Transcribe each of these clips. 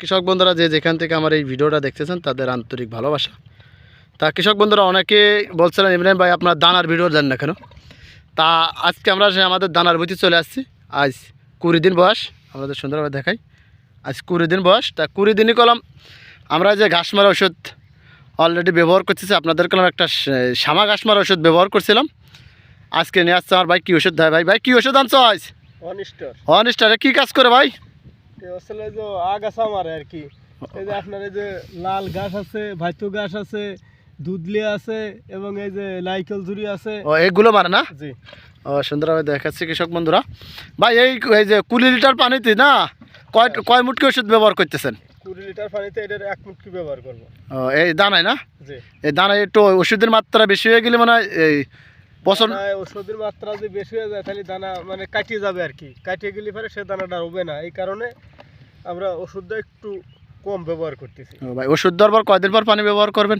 কৃষক বন্ধুরা যে যেখান থেকে আমার এই ভিডিওটা দেখতেছেন তাদের আন্তরিক ভালোবাসা। তা কৃষক বন্ধুরা অনেকে বলছিলেন ইমরান ভাই আপনার দানার ভিডিও দেন না কেন? তা আজকে আমরা সে আমাদের দানার বইতে চলে আসছি। আজ কুড়ি দিন বয়স আমাদের সুন্দরভাবে দেখাই। আজ কুড়ি দিন বয়স তা কুড়ি দিনই কলম। আমরা যে ঘাস মারা ওষুধ অলরেডি ব্যবহার করতেছি আপনাদের কলম একটা শ্যামা ঘাস মারা ওষুধ ব্যবহার করছিলাম। আজকে নিয়ে আসছে আমার ভাই কী ওষুধ দেয় ভাই? ভাই কী ওষুধ আনছো আজ? অনিষ্টর অনিস্টারে কী কাজ করে ভাই? আসলে যে আগাছা মারে আর কি। এই যে আপনার এই যে লাল ঘাস আছে ভাইতু ঘাস আছে দুধলি আছে এবং এই যে নাইকেল ঝুরি আছে। ও এইগুলো মারে না? জি। ও সুন্দরভাবে দেখাচ্ছি কৃষক বন্ধুরা। ভাই এই এই যে কুড়ি লিটার পানিতে না কয় কয় মুটকি ওষুধ ব্যবহার করতেছেন? কুড়ি লিটার পানিতে এটার এক মুটকি ব্যবহার করব। ও এই দানায় না? জি। এই দানায় একটু ওষুধের মাত্রা বেশি হয়ে গেলে মানে এই পছন্দ ওষুধের মাত্রা যদি বেশি হয়ে যায় তাহলে দানা মানে কাটিয়ে যাবে আর কি। কাটিয়ে গেলে পরে সে দানাটা হবে না। এই কারণে আমরা ওষুধটা একটু কম ব্যবহার করতেছি। ভাই ওষুধ দেওয়ার পর কয়দিন পর পানি ব্যবহার করবেন?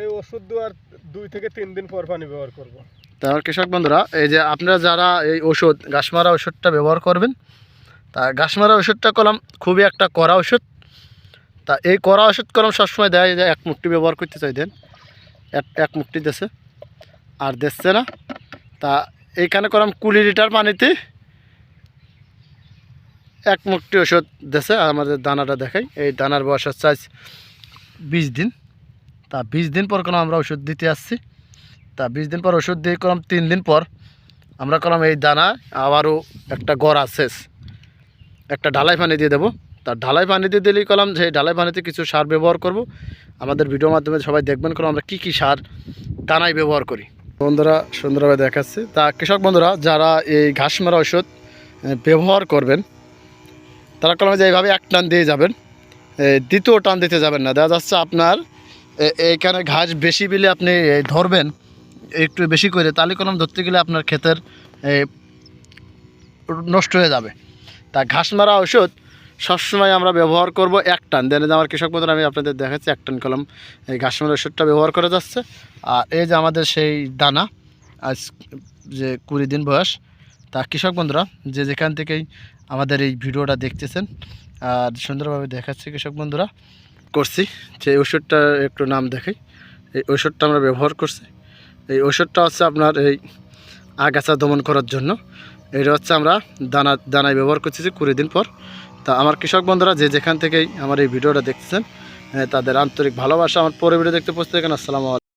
এই ওষুধ দেওয়ার দুই থেকে তিন দিন পর পানি ব্যবহার করব। তাহলে কৃষক বন্ধুরা এই যে আপনারা যারা এই ওষুধ ঘাস মারা ওষুধটা ব্যবহার করবেন তা ঘাস মারা ওষুধটা কলম খুবই একটা কড়া ওষুধ। তা এই কড়া ওষুধ কলম সবসময় দেয় যে এক মুঠি ব্যবহার করতে চাই দেন। এক এক মুঠি দেশে আর দেখছে না? তা এইখানে কলম কুড়ি লিটার পানিতে এক মুঠি ওষুধ দেশে আমাদের দানাটা দেখাই। এই দানার বয়স হচ্ছে আজ বিশ দিন। তা বিশ দিন পর কোনো আমরা ওষুধ দিতে আসছি। তা বিশ দিন পর ওষুধ দিয়ে করলাম তিন দিন পর আমরা করলাম এই দানা আবারও একটা গড়া শেষ। একটা ঢালাই পানি দিয়ে দেবো। তার ঢালাই পানি দিয়ে দিলেই করলাম সেই ঢালাই পানিতে কিছু সার ব্যবহার করব। আমাদের ভিডিওর মাধ্যমে সবাই দেখবেন করলাম আমরা কী কী সার দানায় ব্যবহার করি। বন্ধুরা, সুন্দরভাবে দেখাচ্ছি। তা কৃষক বন্ধুরা, যারা এই ঘাস মারা ওষুধ ব্যবহার করবেন, তারা কলমে যে এইভাবে এক টান দিয়ে যাবেন দ্বিতীয় টান দিতে যাবেন না। দেখা যাচ্ছে আপনার এইখানে ঘাস বেশি বিলে আপনি ধরবেন, একটু বেশি করে, তাহলে কলম ধরতে গেলে আপনার ক্ষেতের নষ্ট হয়ে যাবে। তা ঘাস মারা ওষুধ সবসময় আমরা ব্যবহার করব এক টান। দেন যে আমার কৃষক বন্ধুরা, আমি আপনাদের দেখাচ্ছি, এক টান কলম, এই ঘাস মারা ওষুধটা ব্যবহার করে যাচ্ছে। আর এই যে আমাদের সেই দানা, আজ যে কুড়ি দিন বয়স, তা কৃষক বন্ধুরা, যে যেখান থেকেই আমাদের এই ভিডিওটা দেখতেছেন, আর সুন্দরভাবে দেখাচ্ছি কৃষক বন্ধুরা, করছি। যে ওষুধটা একটু নাম দেখাই। এই ওষুধটা আমরা ব্যবহার করছি। এই ওষুধটা হচ্ছে আপনার এই আগাছা দমন করার জন্য। এটা হচ্ছে আমরা দানা, দানায় ব্যবহার করতেছি কুড়ি দিন পর। তা আমার কৃষক বন্ধুরা যে যেখান থেকেই আমার এই ভিডিওটা দেখছেন তাদের আন্তরিক ভালোবাসা, আমার পরে ভিডিও দেখতে পৌঁছতে কেন আসসালামু